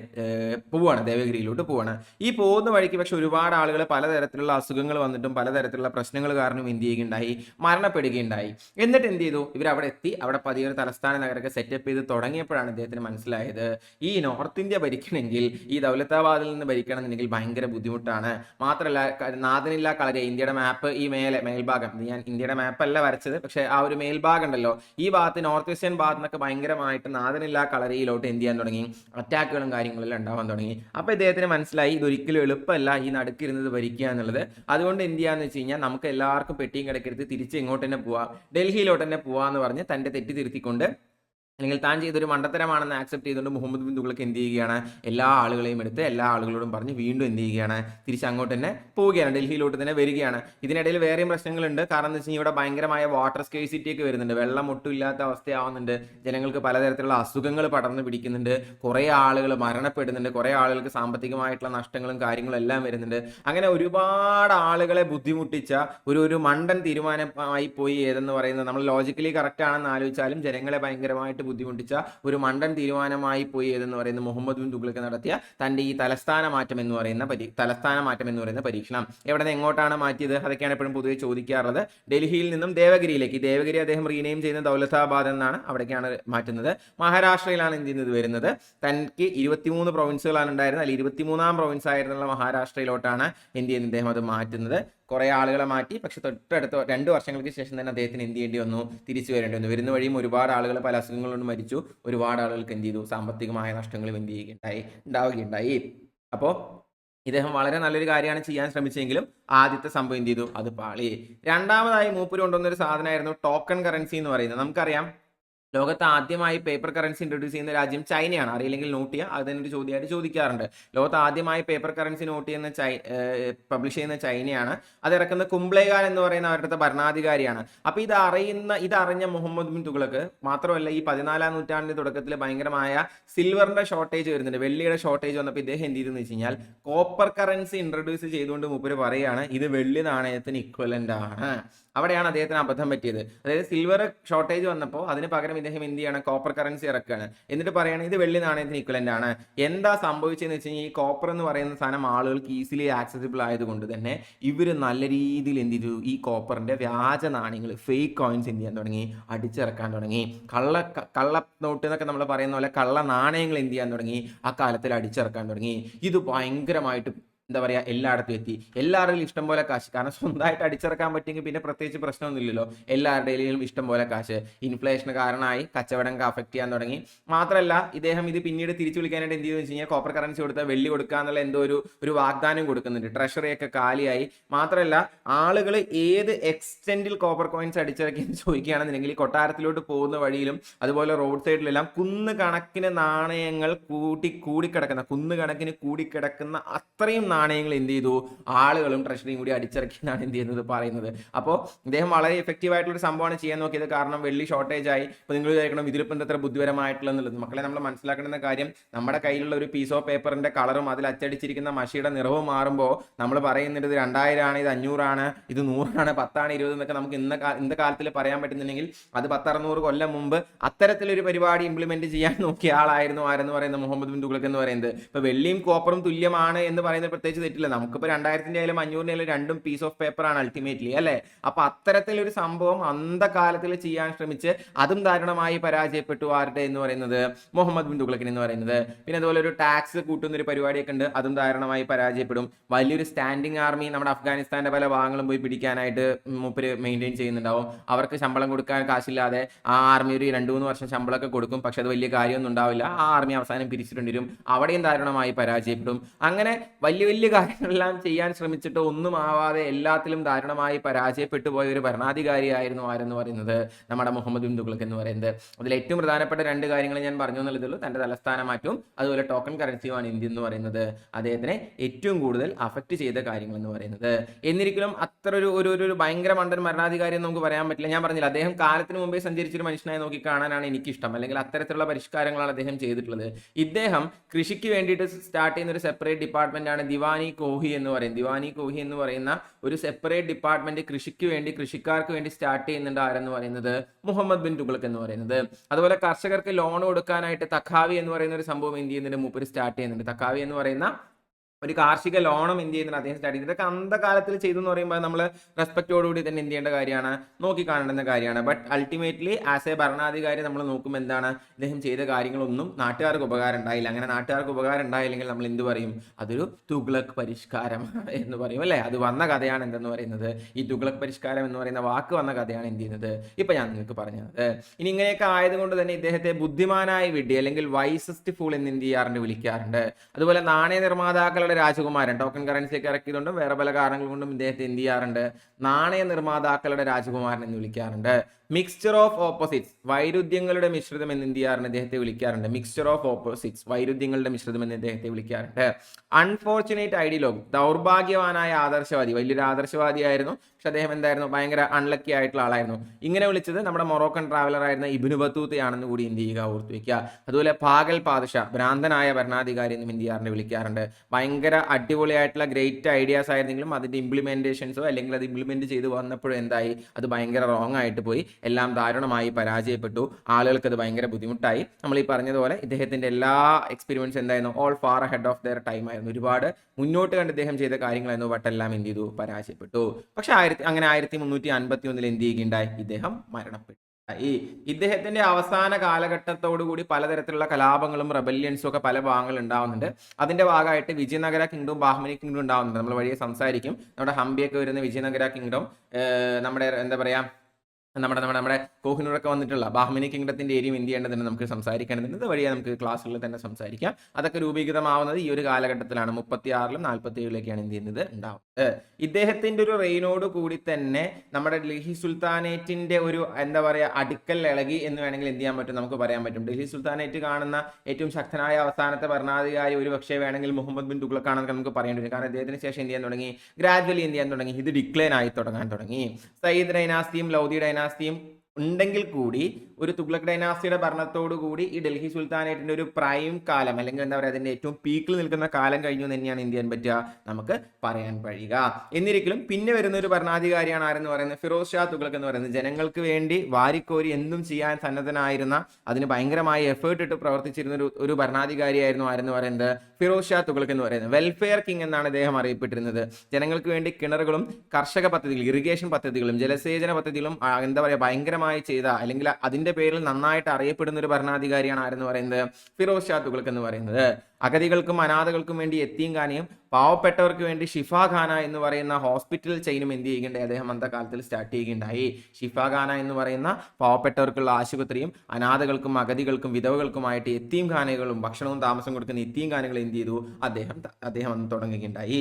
പോവുകയാണ് ദേവഗിരിയിലോട്ട് പോവുകയാണ് ഈ പോകുന്ന വഴിക്ക് പക്ഷെ ഒരുപാട് ആളുകൾ പലതരത്തിലുള്ള അസുഖങ്ങൾ വന്നിട്ടും പലതരത്തിലുള്ള പ്രശ്നങ്ങൾ കാരണം എന്ത് ചെയ്യുകയുണ്ടായി? മരണപ്പെടുകയുണ്ടായി. എന്നിട്ട് എന്ത് ചെയ്തു? ഇവർ അവിടെ എത്തി അവിടെ പതിയൊരു തലസ്ഥാന നഗരമൊക്കെ സെറ്റപ്പ് ചെയ്ത് തുടങ്ങിയപ്പോഴാണ് ഇദ്ദേഹത്തിന് മനസ്സിലായത്. ഈ നോർത്ത് ഇന്ത്യ ഭരിക്കണമെങ്കിൽ ഈ ദൗലത്താബാദിൽ നിന്ന് ഭരിക്കണമെന്നുണ്ടെങ്കിൽ ഭയങ്കര ബുദ്ധിമുട്ടാണ്. മാത്രമല്ല നാഥനില്ലാ കളരി ഇന്ത്യയുടെ മാപ്പ് ഈ മേലെ മേൽഭാഗം. ഞാൻ ഇന്ത്യയുടെ മാപ്പ് അല്ല വരച്ചത് പക്ഷെ ആ ഒരു മേൽഭാഗം ഉണ്ടല്ലോ. ഈ ഭാഗത്ത് നോർത്ത് ഈസ്റ്റേൺ ഭാഗത്ത് നിന്നൊക്കെ ഭയങ്കരമായിട്ട് നാഥനില്ല കളരിയിലോട്ട് എന്ത് ചെയ്യാൻ തുടങ്ങി? അറ്റാക്കുകളും കാര്യങ്ങളെല്ലാം ഉണ്ടാവാൻ തുടങ്ങി. അപ്പൊ ഇദ്ദേഹത്തിന് മനസ്സിലായി ഇതൊരിക്കലും എളുപ്പമല്ല ഈ നടുക്കിരുന്നത് ഭരിക്കുക എന്നുള്ളത്. അതുകൊണ്ട് എന്ത് ചെയ്യാന്ന് വെച്ച് കഴിഞ്ഞാൽ നമുക്ക് എല്ലാവർക്കും പെട്ടിയും കിടക്കരുത് തിരിച്ച് ഇങ്ങോട്ട് തന്നെ പോവാം. ഡൽഹിയിലോട്ട് തന്നെ പോവാന്ന് പറഞ്ഞ് തന്റെ തെറ്റി തിരുത്തിക്കൊണ്ട് അല്ലെങ്കിൽ താൻ ചെയ്തൊരു മണ്ടത്തരമാണെന്ന് ആക്സെപ്റ്റ് ചെയ്തുകൊണ്ട് മുഹമ്മദ് ബിൻ എന്ത് ചെയ്യുകയാണ്? എല്ലാ ആളുകളെയും എടുത്ത് എല്ലാ ആളുകളോടും പറഞ്ഞ് വീണ്ടും എന്ത് ചെയ്യുകയാണ്? തിരിച്ച് അങ്ങോട്ട് തന്നെ പോവുകയാണ്. ഡൽഹിയിലോട്ട് തന്നെ വരികയാണ്. ഇതിനിടയിൽ വേറെയും പ്രശ്നങ്ങളുണ്ട്. കാരണം എന്ന് വെച്ച് കഴിഞ്ഞാൽ ഇവിടെ ഭയങ്കരമായ വാട്ടർ സ്കേഴ്സിറ്റി ഒക്കെ വരുന്നുണ്ട്. വെള്ളം ഒട്ടും ഇല്ലാത്ത അവസ്ഥയാവുന്നുണ്ട്. ജനങ്ങൾക്ക് പലതരത്തിലുള്ള അസുഖങ്ങൾ പടർന്നു പിടിക്കുന്നുണ്ട്. കുറേ ആളുകൾ മരണപ്പെടുന്നുണ്ട്. കുറേ ആളുകൾക്ക് സാമ്പത്തികമായിട്ടുള്ള നഷ്ടങ്ങളും കാര്യങ്ങളും എല്ലാം വരുന്നുണ്ട്. അങ്ങനെ ഒരുപാട് ആളുകളെ ബുദ്ധിമുട്ടിച്ച ഒരു ഒരു മണ്ടൻ തീരുമാനമായി പോയി ഏതെന്ന് പറയുന്നത് നമ്മൾ ലോജിക്കലി കറക്റ്റ് ആണെന്ന് ആലോചിച്ചാലും ജനങ്ങളെ ഭയങ്കരമായിട്ട് ബുദ്ധിമുട്ടിച്ച ഒരു മണ്ടൻ തീരുമാനമായി പോയി ഏതെന്ന് പറയുന്ന മുഹമ്മദ് ബിൻ തുഗ്ലക്ക് നടത്തിയ തന്റെ ഈ തലസ്ഥാന മാറ്റം എന്ന് പറയുന്ന തലസ്ഥാന മാറ്റം എന്ന് പറയുന്ന പരീക്ഷണം. എവിടെ നിന്ന് എങ്ങോട്ടാണ് മാറ്റിയത്? അതൊക്കെയാണ് എപ്പോഴും പൊതുവെ ചോദിക്കാറുള്ളത്. ഡൽഹിയിൽ നിന്നും ദേവഗിരിയിലേക്ക് ദേവഗിരി അദ്ദേഹം റീനെയിം ചെയ്യുന്ന ദൗലതാബാദ് എന്നാണ് അവിടേക്കാണ് മാറ്റുന്നത്. മഹാരാഷ്ട്രയിലാണ് എന്ത് ചെയ്യുന്നത് വരുന്നത്? തനിക്ക് ഇരുപത്തിമൂന്ന് പ്രൊവിൻസുകളാണ് ഉണ്ടായിരുന്നത്. അതിൽ ഇരുപത്തിമൂന്നാം പ്രൊവിൻസ് ആയിരുന്നുള്ള മഹാരാഷ്ട്രയിലോട്ടാണ് എന്ത് ചെയ്യുന്നത്? അദ്ദേഹം അത് മാറ്റുന്നത്. കുറേ ആളുകളെ മാറ്റി. പക്ഷെ തൊട്ടടുത്ത രണ്ട് വർഷങ്ങൾക്ക് ശേഷം തന്നെ അദ്ദേഹത്തിന് എന്ത് ചെയ്യേണ്ടി വന്നു? തിരിച്ചു വരേണ്ടി വന്നു. വരുന്ന വഴിയും ഒരുപാട് ആളുകൾ പല അസുഖങ്ങൾ കൊണ്ട് മരിച്ചു. ഒരുപാട് ആളുകൾക്ക് എന്ത് ചെയ്തു? സാമ്പത്തികമായ നഷ്ടങ്ങളും എന്ത് ചെയ്യുകയുണ്ടായി? ഉണ്ടാവുകയുണ്ടായി. അപ്പോൾ ഇദ്ദേഹം വളരെ നല്ലൊരു കാര്യമാണ് ചെയ്യാൻ ശ്രമിച്ചെങ്കിലും ആദ്യത്തെ സംഭവം എന്ത് ചെയ്തു? അത് പാളി. രണ്ടാമതായി മൂപ്പര് കൊണ്ടുവന്നൊരു സാധനമായിരുന്നു ടോക്കൺ കറൻസി എന്ന് പറയുന്നത്. നമുക്കറിയാം. ലോകത്ത് ആദ്യമായി പേപ്പർ കറൻസി ഇൻട്രൊഡ്യൂസ് ചെയ്യുന്ന രാജ്യം ചൈനയാണ്. അറിയില്ലെങ്കിൽ നോട്ട് ചെയ്യുക. അത് ഒരു ചോദ്യമായിട്ട് ചോദിക്കാറുണ്ട്. ലോകത്ത് ആദ്യമായി പേപ്പർ കറൻസി നോട്ട് ചെയ്യുന്ന ചൈ പബ്ലിഷ് ചെയ്യുന്ന ചൈനയാണ്. അത് ഇറക്കുന്ന കുംബ്ലേഖാൻ എന്ന് പറയുന്ന അവരുടെ ഭരണാധികാരിയാണ്. അപ്പൊ ഇത് അറിയുന്ന ഇത് അറിഞ്ഞ മുഹമ്മദ് ബിൻ തുഗ്ലക്ക് മാത്രമല്ല ഈ പതിനാലാം നൂറ്റാണ്ടിന്റെ തുടക്കത്തിൽ ഭയങ്കരമായ സിൽവറിന്റെ ഷോർട്ടേജ് വരുന്നുണ്ട്. വെള്ളിയുടെ ഷോർട്ടേജ് വന്നപ്പോൾ ഇദ്ദേഹം എന്ത് ചെയ്തെന്ന് വെച്ച് കഴിഞ്ഞാൽ കോപ്പർ കറൻസി ഇൻട്രൊഡ്യൂസ് ചെയ്തുകൊണ്ട് മുപ്പര് പറയുകയാണ് ഇത് വെള്ളി നാണയത്തിന് ഇക്വലന്റ് ആണ്. അവിടെയാണ് അദ്ദേഹത്തിന് അബദ്ധം പറ്റിയത്. അതായത് സിൽവർ ഷോർട്ടേജ് വന്നപ്പോൾ അതിന് പകരം ഇദ്ദേഹം എന്ത് ചെയ്യണം? കോപ്പർ കറൻസി ഇറക്കുകയാണ്. എന്നിട്ട് പറയാണ് ഇത് വെള്ളി നാണയത്തിന് ഇക്വലന്റ് ആണ്. എന്താ സംഭവിച്ചതെന്ന് വെച്ച് കഴിഞ്ഞാൽ ഈ കോപ്പർ എന്ന് പറയുന്ന സാധനം ആളുകൾക്ക് ഈസിലി ആക്സസിബിൾ ആയതുകൊണ്ട് തന്നെ ഇവർ നല്ല രീതിയിൽ എന്ത് ചെയ്തു? ഈ കോപ്പറിന്റെ വ്യാജ നാണയങ്ങൾ ഫേക്ക് കോയിൻസ് എന്ത് ചെയ്യാൻ തുടങ്ങി? അടിച്ചിറക്കാൻ തുടങ്ങി. കള്ള കള്ള നോട്ട് എന്നൊക്കെ നമ്മൾ പറയുന്ന പോലെ കള്ള നാണയങ്ങൾ എന്ത് ചെയ്യാൻ തുടങ്ങി? ആ കാലത്തിൽ അടിച്ചിറക്കാൻ തുടങ്ങി. ഇത് ഭയങ്കരമായിട്ട് എന്താ പറയുക എല്ലായിടത്തും എത്തി. എല്ലാവരുടെയും ഇഷ്ടം പോലെ കാശ്. കാരണം സ്വന്തമായിട്ട് അടിച്ചിറക്കാൻ പറ്റിയെങ്കിൽ പിന്നെ പ്രത്യേകിച്ച് പ്രശ്നമൊന്നുമില്ലല്ലോ. എല്ലാവരുടെയും ഇഷ്ടം പോലെ കാശ്. ഇൻഫ്ലേഷൻ കാരണമായി കച്ചവടം അഫക്റ്റ് ചെയ്യാൻ തുടങ്ങി. മാത്രമല്ല ഇദ്ദേഹം ഇത് പിന്നീട് തിരിച്ചു വിളിക്കാനായിട്ട് എന്ത് കഴിഞ്ഞാൽ കോപ്പർ കറൻസി കൊടുത്താൽ വെള്ളി കൊടുക്കുക എന്നുള്ള എന്തോ ഒരു ഒരു വാഗ്ദാനം കൊടുക്കുന്നുണ്ട്. ട്രഷറിയൊക്കെ കാലിയായി. മാത്രമല്ല ആളുകൾ ഏത് എക്സ്റ്റെൻഡിൽ കോപ്പർ കോയിൻസ് അടിച്ചിറക്കി എന്ന് ചോദിക്കുകയാണെന്നുണ്ടെങ്കിൽ കൊട്ടാരത്തിലോട്ട് പോകുന്ന വഴിയിലും അതുപോലെ റോഡ് സൈഡിലെല്ലാം കുന്ന് കണക്കിന് നാണയങ്ങൾ കൂട്ടി കൂടിക്കിടക്കുന്ന കുന്ന് കണക്കിന് കൂടിക്കിടക്കുന്ന അത്രയും നാണയങ്ങൾ എന്ത് ചെയ്തു? ആളുകളും ട്രഷറിയും കൂടി അടിച്ചിറക്കി എന്നാണ് എന്ത് ചെയ്യുന്നത്? പറയുന്നത്. അപ്പോൾ ഇദ്ദേഹം വളരെ എഫക്റ്റീവ് ആയിട്ടുള്ള ഒരു സംഭവമാണ് ചെയ്യാൻ നോക്കിയത്. കാരണം വെള്ളി ഷോർട്ടേജ് ആയി. ഇപ്പോൾ നിങ്ങൾ വിചാരിക്കണം ഇതിലിപ്പോൾ എന്താ എത്ര ബുദ്ധിപരമായിട്ടുള്ള എന്നുള്ളത്. മക്കളെ നമ്മൾ മനസ്സിലാക്കേണ്ട കാര്യം നമ്മുടെ കയ്യിലുള്ള ഒരു പീസ് ഓഫ് പേപ്പറിന്റെ കളറും അതിൽ അച്ചടിച്ചിരിക്കുന്ന മഷിയുടെ നിറവും മാറുമ്പോൾ നമ്മൾ പറയുന്നത് ഇത് രണ്ടായിരമാണ് ഇത് അഞ്ഞൂറാണ് ഇത് നൂറാണ് പത്താണ് ഇരുപത് എന്നൊക്കെ നമുക്ക് ഇന്ന ഇന്ന കാലത്തിൽ പറയാൻ പറ്റുന്നുണ്ടെങ്കിൽ അത് പത്തറുന്നൂറ് കൊല്ലം മുമ്പ് അത്തരത്തിലൊരു പരിപാടി ഇംപ്ലിമെന്റ് ചെയ്യാൻ നോക്കിയ ആളായിരുന്നു ആരെന്ന് പറയുന്നത്? മുഹമ്മദ് ബിൻ തുഗ്ലക്ക് എന്ന് പറയുന്നത്. ഇപ്പൊ വെള്ളിയും കോപ്പറും തുല്യമാണ് എന്ന് പറയുന്നത് പ്രത്യേകിച്ച് തെറ്റില്ല. നമുക്കിപ്പോൾ രണ്ടായിരത്തിന്റെ ആയാലും അഞ്ഞൂറിന്റെ ആയാലും രണ്ടും പീസ് ഓഫ് പേപ്പറാണ് അൾട്ടിമേറ്റ്ലി അല്ലെ? അപ്പോൾ അത്തരത്തിലൊരു സംഭവം അന്ധകാലത്തിൽ ചെയ്യാൻ ശ്രമിച്ച് അതും ദാരുണമായി പരാജയപ്പെട്ടു ആരുടെ എന്ന് പറയുന്നത്? മുഹമ്മദ് ബിൻ തുഗ്ലക്കിൻ എന്ന് പറയുന്നത്. പിന്നെ അതുപോലെ ഒരു ടാക്സ് കൂട്ടുന്ന ഒരു പരിപാടിയൊക്കെ ഉണ്ട്. അതും ദാരുണമായി പരാജയപ്പെടും. വലിയൊരു സ്റ്റാൻഡിങ് ആർമി നമ്മുടെ അഫ്ഗാനിസ്ഥാന്റെ പല ഭാഗങ്ങളും പോയി പിടിക്കാനായിട്ട് മൂപ്പര് മെയിന്റെയിൻ ചെയ്യുന്നുണ്ടാവും. അവർക്ക് ശമ്പളം കൊടുക്കാൻ കാശില്ലാതെ ആ ആർമി ഒരു രണ്ട് മൂന്ന് വർഷം ശമ്പളമൊക്കെ കൊടുക്കും. പക്ഷെ അത് വലിയ കാര്യമൊന്നും ഉണ്ടാവില്ല. ആ ആർമി അവസാനം പിരിച്ചിട്ടുണ്ട് വരും അവിടെയും ദാരുണമായി പരാജയപ്പെടും. അങ്ങനെ വലിയ വലിയ കാര്യങ്ങളെല്ലാം ചെയ്യാൻ ശ്രമിച്ചിട്ട് ഒന്നും ആവാതെ എല്ലാത്തിലും ദാരുണമായി പരാജയപ്പെട്ടു പോയ ഒരു ഭരണാധികാരിയായിരുന്നു ആരെന്ന് പറയുന്നത് നമ്മുടെ മുഹമ്മദ് ബിൻ എന്ന് പറയുന്നത്. അതിൽ ഏറ്റവും പ്രധാനപ്പെട്ട രണ്ട് കാര്യങ്ങൾ ഞാൻ പറഞ്ഞു എന്നുള്ളതുള്ളൂ തന്റെ തലസ്ഥാന മാറ്റവും അതുപോലെ ടോക്കൺ കറൻസിയുമാണ് ഇന്ത്യ എന്ന് പറയുന്നത്. അദ്ദേഹത്തിനെ ഏറ്റവും കൂടുതൽ അഫക്റ്റ് ചെയ്ത കാര്യങ്ങൾ എന്ന് പറയുന്നത്. എന്നിരിക്കലും അത്ര ഒരു ഒരു ഒരു- ഭയങ്കര മണ്ടൻ ഭരണാധികാരി എന്ന് നമുക്ക് പറയാൻ പറ്റില്ല. ഞാൻ പറഞ്ഞില്ല അദ്ദേഹം കാലത്തിന് മുമ്പേ സഞ്ചരിച്ചൊരു മനുഷ്യനായി നോക്കി കാണാനാണ് എനിക്കിഷ്ടം. അല്ലെങ്കിൽ അത്തരത്തിലുള്ള പരിഷ്കാരങ്ങളാണ് അദ്ദേഹം ചെയ്തിട്ടുള്ളത്. ഇദ്ദേഹം കൃഷിക്ക് വേണ്ടിയിട്ട് സ്റ്റാർട്ട് ചെയ്യുന്ന ഒരു സെപ്പറേറ്റ് ഡിപ്പാർട്ട്മെന്റ് ആണ് ദിവാനി കോഹി എന്ന് പറയും. ദിവാനി കോഹി എന്ന് പറയുന്ന ഒരു സെപ്പറേറ്റ് ഡിപ്പാർട്ട്മെന്റ് കൃഷിക്ക് വേണ്ടി കൃഷിക്കാർക്ക് വേണ്ടി സ്റ്റാർട്ട് ചെയ്യുന്നുണ്ട് ആരെന്ന് പറയുന്നത്? മുഹമ്മദ് ബിൻ തുഗ്ലക്ക് എന്ന് പറയുന്നത്. അതുപോലെ കർഷകർക്ക് ലോൺ കൊടുക്കാനായിട്ട് തക്കാവി എന്ന് പറയുന്ന ഒരു സംഭവം എന്ത് ചെയ്യുന്നുണ്ട്? മൂപ്പര് സ്റ്റാർട്ട് ചെയ്യുന്നുണ്ട്. തക്കാവി എന്ന് പറയുന്ന ഒരു കാർഷിക ലോണം എന്ത് ചെയ്യുന്നുണ്ട്? അദ്ദേഹം ചെയ്തത് ഇതൊക്കെ അന്ധകാലത്തിൽ ചെയ്തു എന്ന് പറയുമ്പോൾ നമ്മൾ റെസ്പെക്റ്റോടുകൂടി തന്നെ എന്ത് ചെയ്യേണ്ട കാര്യമാണ്? നോക്കി കാണേണ്ടുന്ന കാര്യമാണ്. ബട്ട് അൾട്ടിമേറ്റ്ലി ആസ് എ ഭരണാധികാരി നമ്മൾ നോക്കുമ്പോൾ എന്താണ്? അദ്ദേഹം ചെയ്ത കാര്യങ്ങളൊന്നും നാട്ടുകാർക്ക് ഉപകാരം ഉണ്ടായില്ല. അങ്ങനെ നാട്ടുകാർക്ക് ഉപകാരം ഉണ്ടായില്ലെങ്കിൽ നമ്മൾ എന്ത് പറയും? അതൊരു തുഗ്ലക് പരിഷ്കാരം <laughs> എന്ന് പറയും അല്ലേ? അത് വന്ന കഥയാണ് എന്തെന്ന് പറയുന്നത്? ഈ തുഗ്ലക് പരിഷ്കാരം എന്ന് പറയുന്ന വാക്ക് വന്ന കഥയാണ് എന്ത് ചെയ്യുന്നത്? ഇപ്പം ഞാൻ നിങ്ങൾക്ക് പറഞ്ഞത്. ഇനി ഇങ്ങനെയൊക്കെ ആയതുകൊണ്ട് തന്നെ ഇദ്ദേഹത്തെ ബുദ്ധിമാനായ വിഡ്ഢി അല്ലെങ്കിൽ വൈസസ്റ്റ് ഫൂൾ എന്ന് എന്ത് ചെയ്യാറുണ്ട് വിളിക്കാറുണ്ട്. അതുപോലെ നാണയ നിർമ്മാതാക്കളുടെ രാജകുമാരൻ. ടോക്കൺ കറൻസി ഒക്കെ ഇറക്കിയതുകൊണ്ടും വേറെ പല കാരണങ്ങൾ കൊണ്ടും ഇദ്ദേഹത്തെ എന്ത് ചെയ്യാറുണ്ട്? നാണയ നിർമ്മാതാക്കളുടെ രാജകുമാരൻ എന്ന് വിളിക്കാറുണ്ട്. മിക്സ്ചർ ഓഫ് ഓപ്പോസിറ്റ്സ് വൈരുദ്ധ്യങ്ങളുടെ മിശ്രിതം എന്ന് എന്ത് ചെയ്യാറുണ്ട്? അദ്ദേഹത്തെ വിളിക്കാറുണ്ട്. മിക്സ്ചർ ഓഫ് ഓപ്പോസിറ്റ്സ് വൈരുദ്ധ്യങ്ങളുടെ മിശ്രിതം എന്ന് അദ്ദേഹത്തെ വിളിക്കാറുണ്ട്. അൺഫോർച്ചുനേറ്റ് ഐഡിയോഗ് ദൗർഭാഗ്യവാനായ ആദർശവാദി. വലിയൊരു ആദർശവാദിയായിരുന്നു പക്ഷെ അദ്ദേഹം എന്തായിരുന്നു? ഭയങ്കര അൺലക്കി ആയിട്ടുള്ള ആളായിരുന്നു. ഇങ്ങനെ വിളിച്ചത് നമ്മുടെ മൊറോക്കൻ ട്രാവലർ ആയിരുന്ന ഇബിനു ബത്തൂത്തയാണെന്ന് കൂടി എന്ത് ചെയ്യുക? ഓർത്തു വെക്കുക. അതുപോലെ പാഗൽ പാദശ ഭ്രാന്തനായ ഭരണാധികാരി എന്നും എന്ത് ചെയ്യാറുണ്ട്? വിളിക്കാറുണ്ട്. ഭയങ്കര അടിപൊളിയായിട്ടുള്ള ഗ്രേറ്റ് ഐഡിയാസ് ആയിരുന്നെങ്കിലും അതിന്റെ ഇംപ്ലിമെന്റേഷൻസോ അല്ലെങ്കിൽ അത് ഇംപ്ലിമെന്റ് ചെയ്ത് വന്നപ്പോഴും എന്തായി? അത് ഭയങ്കര റോങ് ആയിട്ട് പോയി. എല്ലാം ദാരുണമായി പരാജയപ്പെട്ടു. ആളുകൾക്ക് അത് ഭയങ്കര ബുദ്ധിമുട്ടായി. നമ്മൾ ഈ പറഞ്ഞതുപോലെ ഇദ്ദേഹത്തിന്റെ എല്ലാ എക്സ്പീരിയൻസ് എന്തായിരുന്നു? All far head of their time ആയിരുന്നു. ഒരുപാട് മുന്നോട്ട് കണ്ട് ഇദ്ദേഹം ചെയ്ത കാര്യങ്ങളായിരുന്നു. വട്ടെല്ലാം എന്ത് ചെയ്തു? പരാജയപ്പെട്ടു. പക്ഷെ ആയിരത്തി അങ്ങനെ ആയിരത്തി മുന്നൂറ്റി അൻപത്തി ഒന്നിൽ എന്ത് ചെയ്യുകയുണ്ടായി? ഇദ്ദേഹം മരണപ്പെട്ടു ഈ ഇദ്ദേഹത്തിന്റെ അവസാന കാലഘട്ടത്തോടു കൂടി പലതരത്തിലുള്ള കലാപങ്ങളും റെബല്യൻസും ഒക്കെ പല ഭാഗങ്ങളിൽ ഉണ്ടാവുന്നുണ്ട്. അതിന്റെ ഭാഗമായിട്ട് വിജയനഗര കിങ്ഡും ബാഹ്മനി കിങ്ഡും ഉണ്ടാവുന്നുണ്ട്. നമ്മൾ വഴിയെ സംസാരിക്കും. നമ്മുടെ ഹംപിയൊക്കെ വരുന്ന വിജയനഗര കിങ്ഡം നമ്മുടെ എന്താ പറയാ നമ്മുടെ നമ്മുടെ നമ്മുടെ കോഹിനൂറൊക്കെ വന്നിട്ടുള്ള ബാഹ്മിനി കിങ്ഡത്തിന്റെ ഏരിയയും എന്ത് ചെയ്യേണ്ടതുണ്ട് നമുക്ക് സംസാരിക്കേണ്ടതുണ്ട് ഇത് വഴിയെ നമുക്ക് ക്ലാസ്സുകളിൽ തന്നെ സംസാരിക്കാം. അതൊക്കെ രൂപീകൃതമാവുന്നത് ഈ ഒരു കാലഘട്ടത്തിലാണ്. മുപ്പത്തി ആറിലും നാൽപ്പത്തി ഏഴിലൊക്കെയാണ് എന്ത് ചെയ്യുന്നത് ഉണ്ടാവും ഇദ്ദേഹത്തിന്റെ ഒരു റെയിനോട് കൂടി തന്നെ നമ്മുടെ ഡൽഹി സുൽത്താനേറ്റിന്റെ ഒരു എന്താ പറയുക അടുക്കൽ ഇളകി എന്ന് വേണമെങ്കിൽ എന്ത് ചെയ്യാൻ പറ്റും? നമുക്ക് പറയാൻ പറ്റും. ഡൽഹി സുൽത്താനേറ്റ് കാണുന്ന ഏറ്റവും ശക്തനായ അവസാനത്തെ ഭരണാധികാരി ഒരു പക്ഷേ വേണമെങ്കിൽ മുഹമ്മദ് ബിൻ തുഗ്ലക്കാണെന്ന് നമുക്ക് പറയേണ്ടി വരും. കാരണം അദ്ദേഹത്തിന് ശേഷം എന്ത് ചെയ്യാൻ തുടങ്ങി? ഗ്രാജുവലി എന്ത് ചെയ്യാൻ തുടങ്ങി? ഇത് ഡിക്ലൈൻ ആയി തുടങ്ങാൻ തുടങ്ങി. സയ്യിദ് ഡൈനാസ്തിയും ലൗദി ഡൈനാസ്തിയും ഉണ്ടെങ്കിൽ കൂടി ഒരു തുഗ്ലക് ഡൈനാസിയുടെ കൂടി ഈ ഡൽഹി സുൽത്താനേറ്റിന്റെ ഒരു പ്രൈം കാലം അല്ലെങ്കിൽ എന്താ പറയുക അതിന്റെ ഏറ്റവും പീക്കിൽ നിൽക്കുന്ന കാലം കഴിഞ്ഞു എന്ന് തന്നെയാണ് എന്ത് ചെയ്യാൻ പറ്റുക നമുക്ക് പറയാൻ കഴിയുക. എന്നിരിക്കലും പിന്നെ വരുന്ന ഒരു ഭരണാധികാരിയാണ് ആരെന്ന് പറയുന്നത്? ഫിറോസ് ഷാ തുഗ്ലക് എന്ന് പറയുന്നത്. ജനങ്ങൾക്ക് വേണ്ടി വാരിക്കോരി എന്തും ചെയ്യാൻ സന്നദ്ധനായിരുന്ന അതിന് ഭയങ്കരമായി എഫേർട്ട് ഇട്ട് പ്രവർത്തിച്ചിരുന്ന ഒരു ഒരു ഭരണാധികാരിയായിരുന്നു ആരെന്ന് പറയുന്നത്? ഫിറോസ് ഷാ തുഗ്ലക് എന്ന് പറയുന്നത്. വെൽഫെയർ കിങ് എന്നാണ് അദ്ദേഹം അറിയപ്പെട്ടിരുന്നത്. ജനങ്ങൾക്ക് വേണ്ടി കിണറുകളും കർഷക പദ്ധതികളും ഇറിഗേഷൻ പദ്ധതികളും ജലസേചന പദ്ധതികളും എന്താ പറയുക ഭയങ്കരമായ ആദ്യമായി ചെയ്ത അല്ലെങ്കിൽ അതിന്റെ പേരിൽ നന്നായിട്ട് അറിയപ്പെടുന്ന ഒരു ഭരണാധികാരിയാണ് ആരെന്ന് പറയുന്നത് ഫിറോസ് ഷാ തുകൾക്ക് എന്ന് പറയുന്നത്. അഗതികൾക്കും അനാഥകൾക്കും വേണ്ടി എത്തിയും ഖാനയും പാവപ്പെട്ടവർക്ക് വേണ്ടി ഷിഫ ഖാന എന്ന് പറയുന്ന ഹോസ്പിറ്റൽ ചെയിനും എന്ത് ചെയ്യുകയുണ്ടായി? അദ്ദേഹം അന്ത കാലത്തിൽ സ്റ്റാർട്ട് ചെയ്യുകയുണ്ടായി. ഷിഫ ഖാന എന്ന് പറയുന്ന പാവപ്പെട്ടവർക്കുള്ള ആശുപത്രിയും അനാഥകൾക്കും അഗതികൾക്കും വിധവകൾക്കുമായിട്ട് എത്തിയും ഖാനകളും ഭക്ഷണവും താമസം കൊടുക്കുന്ന എത്തിയും ഖാനകൾ എന്ത് ചെയ്തു? അദ്ദേഹം അദ്ദേഹം അന്ന് തുടങ്ങുകയുണ്ടായി.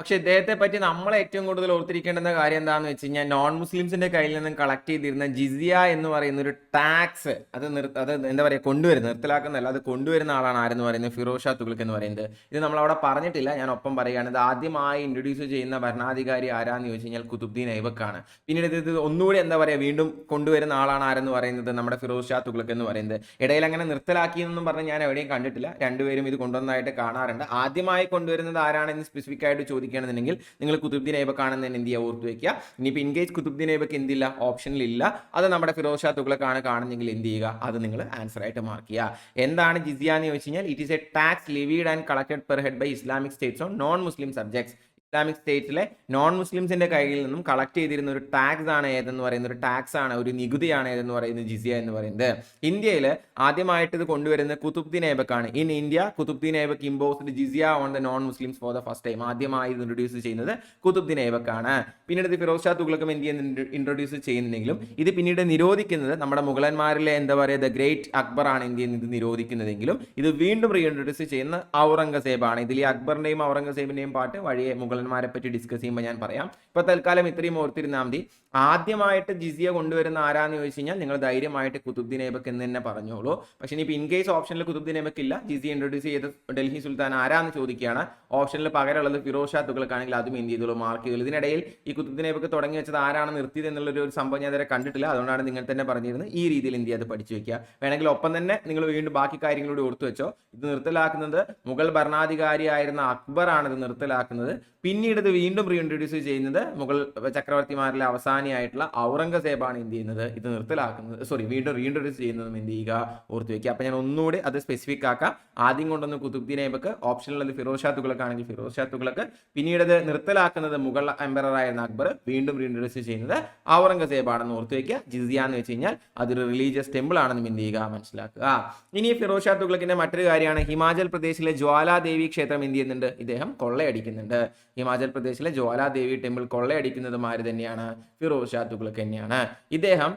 പക്ഷെ ഇദ്ദേഹത്തെ പറ്റി നമ്മൾ ഏറ്റവും കൂടുതൽ ഓർത്തിരിക്കേണ്ടുന്ന കാര്യം എന്താണെന്ന് വെച്ച് കഴിഞ്ഞാൽ നോൺ മുസ്ലിംസിന്റെ കയ്യിൽ നിന്നും കളക്ട് ചെയ്തിരുന്ന ജിസിയ എന്ന് പറയുന്ന ഒരു ടാക്സ് അത് നിർ അത് എന്താ പറയുക കൊണ്ടുവരുന്ന നിർത്തലാക്കുന്നതല്ല അത് കൊണ്ടുവരുന്ന ആളാണ് ആരെന്ന് പറയുന്നത് ഫിറോഷ തുഗ്ലക് എന്ന് പറയുന്നത്. ഇത് നമ്മൾ അവിടെ പറഞ്ഞിട്ടില്ല ഞാൻ ഒപ്പം പറയുകയാണ്. ഇത് ആദ്യമായി ഇൻട്രൊഡ്യൂസ് ചെയ്യുന്ന ഭരണാധികാരി ആരാന്ന് ചോദിച്ചു കഴിഞ്ഞാൽ കുതുബ്ദീൻ ഐബക്കാണ്. പിന്നീട് ഇത് ഒന്നുകൂടി എന്താ പറയുക വീണ്ടും കൊണ്ടുവരുന്ന ആളാണ് ആരെന്ന് പറയുന്നത് നമ്മുടെ ഫിറോസ് ഷാ തുഗ്ലക് എന്ന് പറയുന്നത്. ഇടയിൽ അങ്ങനെ നിർത്തലാക്കിയെന്നും പറഞ്ഞ് ഞാൻ എവിടെയും കണ്ടിട്ടില്ല. രണ്ടുപേരും ഇത് കൊണ്ടുവന്നതായിട്ട് കാണാറുണ്ട്. ആദ്യമായി കൊണ്ടുവരുന്നത് ആരാണെന്ന് സ്പെസിഫിക് ആയിട്ട് ചോദിക്കുകയാണെന്നുണ്ടെങ്കിൽ നിങ്ങൾ കുതുബ്ദീൻ ഐബക്ക് ആണെന്ന് എന്ത് ചെയ്യുക ഓർത്ത് വെക്കുക. ഇനിയിപ്പോൾ ഇൻ കേസ് കുതുബ്ദീൻ ഐബക്ക് എന്തില്ല ഓപ്ഷനിലില്ല അത് നമ്മുടെ ഫിറോസ് ഷാ തുഗ്ലക്കാണ് കാണുന്നെങ്കിൽ എന്ത് ചെയ്യുക? അത് നിങ്ങൾ ആൻസർ ആയിട്ട് മാർക്ക് ചെയ്യുക. എന്താണ് ജിസിയ എന്ന് ചോദിച്ചു കഴിഞ്ഞാൽ it is a tax levied and collected per head by Islamic states on non Muslim subjects Islamic സ്റ്റേറ്റിലെ non മുസ്ലിംസിന്റെ കയ്യിൽ നിന്നും കളക്ട് ചെയ്തിരുന്ന ഒരു ടാക്സ് ആണ് ഏതെന്ന് പറയുന്ന ഒരു ടാക്സ് ആണ് ഒരു നികുതിയാണ് ഏതെന്ന് പറയുന്നത് ജിസിയ എന്ന് പറയുന്നത്. ഇന്ത്യയിൽ ആദ്യമായിട്ട് ഇത് കൊണ്ടുവരുന്നത് Qutbuddin ഏബക്കാണ് in India Qutbuddin Aibak imposed jizya on the non Muslims for the first time ആദ്യമായി ഇത് ഇൻട്രൊഡ്യൂസ് ചെയ്യുന്നത് കുതുബ്ദീൻ ഏബക്കാണ് പിന്നീട് ഇത് ഫിറോസ് ഷാ തുഗ്ലക്കും എന്ത് ചെയ്യുന്ന? ഇൻട്രൊഡ്യൂസ് ചെയ്യുന്നുണ്ടെങ്കിലും ഇത് പിന്നീട് നിരോധിക്കുന്നത് നമ്മുടെ മുഗളന്മാരിലെ എന്താ പറയുക ദ ഗ്രേറ്റ് അക്ബർ ആണ് ഇന്ത്യയിൽ ഇത് നിരോധിക്കുന്നതെങ്കിലും ഇത് വീണ്ടും റീഇൻട്രൊഡ്യൂസ് ചെയ്യുന്ന ഔറംഗസേബാണ് ഇതിൽ ഈ അക്ബറിന്റെയും ഔറംഗസേബിന്റെയും പാട്ട് വഴിയെ മുഗളന്മാരെ പറ്റി ഡിസ്കസ് ചെയ്യുമ്പോൾ ഞാൻ പറയാം. ഇപ്പൊ തൽക്കാലം ഇത്രയും ഓർത്തിരുന്നാൽ മതി. ആദ്യമായിട്ട് ജിസിയ കൊണ്ടുവരുന്ന ആരാന്ന് ചോദിച്ചു കഴിഞ്ഞാൽ നിങ്ങൾ ധൈര്യമായിട്ട് കുതുബ്ദിനേബക്ക് എന്ന് തന്നെ പറഞ്ഞോളൂ. പക്ഷെ ഇനി ഇൻ കേസ് ഓപ്ഷനിൽ കുതുബ്ദിനേബക്ക് ഇല്ല ജിസി ഇൻട്രൊഡ്യൂസ് ചെയ്ത ഡൽഹി സുൽത്താൻ ആരാന്ന് ചോദിക്കുകയാണ്. ഓപ്ഷനിൽ പകരമുള്ളത് ഫിറോസ് ഷാ തുകൾക്കാണെങ്കിൽ അതും എന്ത് ചെയ്തോളൂ മാർക്ക് ചെയ്തോളൂ. ഇതിനിടയിൽ ഈ കുതുബ്ദിനേബക്ക് തുടങ്ങി വെച്ചത് ആരാണ് നിർത്തിയത് എന്നുള്ളൊരു ഒരു സംഭവം ഞാൻ ഇതുവരെ കണ്ടിട്ടില്ല. അതുകൊണ്ടാണ് നിങ്ങൾ തന്നെ പറഞ്ഞിരുന്നത് ഈ രീതിയിൽ ചെയ്യുക അത് പഠിച്ചു വെക്കുക. വേണമെങ്കിൽ ഒപ്പം തന്നെ നിങ്ങൾ വീണ്ടും ബാക്കി കാര്യങ്ങളോട് ഓർത്തു വെച്ചോ. ഇത് നിർത്തലാക്കുന്നത് മുഗൾ ഭരണാധികാരിയായിരുന്ന അക്ബറാണ് ഇത് നിർത്തലാക്കുന്നത്. പിന്നീട് ഇത് വീണ്ടും റീഇൻട്രൊഡ്യൂസ് ചെയ്യുന്നത് മുഗൾ ചക്രവർത്തിമാരിലെ അവസാനിയായിട്ടുള്ള ഔറംഗസേബാണ് എന്ത് ചെയ്യുന്നത്? ഇത് നിർത്തലാക്കുന്നത്. സോറി വീണ്ടും റീഇൻട്രൊഡ്യൂസ് ചെയ്യുന്നതും എന്ത് ചെയ്യുക? ഓർത്ത് വയ്ക്കുക അപ്പൊ ഞാൻ ഒന്നുകൂടി അത് സ്പെസിഫിക് ആക്കാം. ആദ്യം കൊണ്ടൊന്ന് കുതുബ്ദീൻ ഐബക്ക് ഓപ്ഷനിലുള്ളത് ഫിറോസ് ഷാ തുഗ്ലക്ക് ആണെങ്കിൽ ഫിറോസ് ഷാ തുഗ്ലക്ക് പിന്നീട് ഇത് നിർത്തലാക്കുന്നത് മുഗൾ എംപറർ ആയിരുന്ന അക്ബർ വീണ്ടും റീഇൻട്രൊഡ്യൂസ് ചെയ്യുന്നത് ഔറംഗസേബാണെന്ന് ഓർത്തു വയ്ക്കുക ജിസിയ എന്ന് വെച്ച് കഴിഞ്ഞാൽ അതൊരു റിലീജിയസ് ടെമ്പിൾ ആണെന്ന് എന്ത് ചെയ്യുക? മനസ്സിലാക്കുക. ഇനി ഫിറോസ് ഷാ തുഗ്ലക്കിന്റെ മറ്റൊരു കാര്യമാണ് ഹിമാചൽ പ്രദേശിലെ ജ്വാലാദേവി ക്ഷേത്രം എന്ത് ചെയ്യുന്നുണ്ട്? ഇദ്ദേഹം കൊള്ളയടിക്കുന്നുണ്ട്. ഹിമാചൽ പ്രദേശിലെ ജ്വാലാദേവി ടെമ്പിൾ കൊള്ളയടിക്കുന്നതും ആര് തന്നെയാണ് ഫിറോസ് ഷാ തുഗ്ലക്ക് തന്നെയാണ്. ഇദ്ദേഹം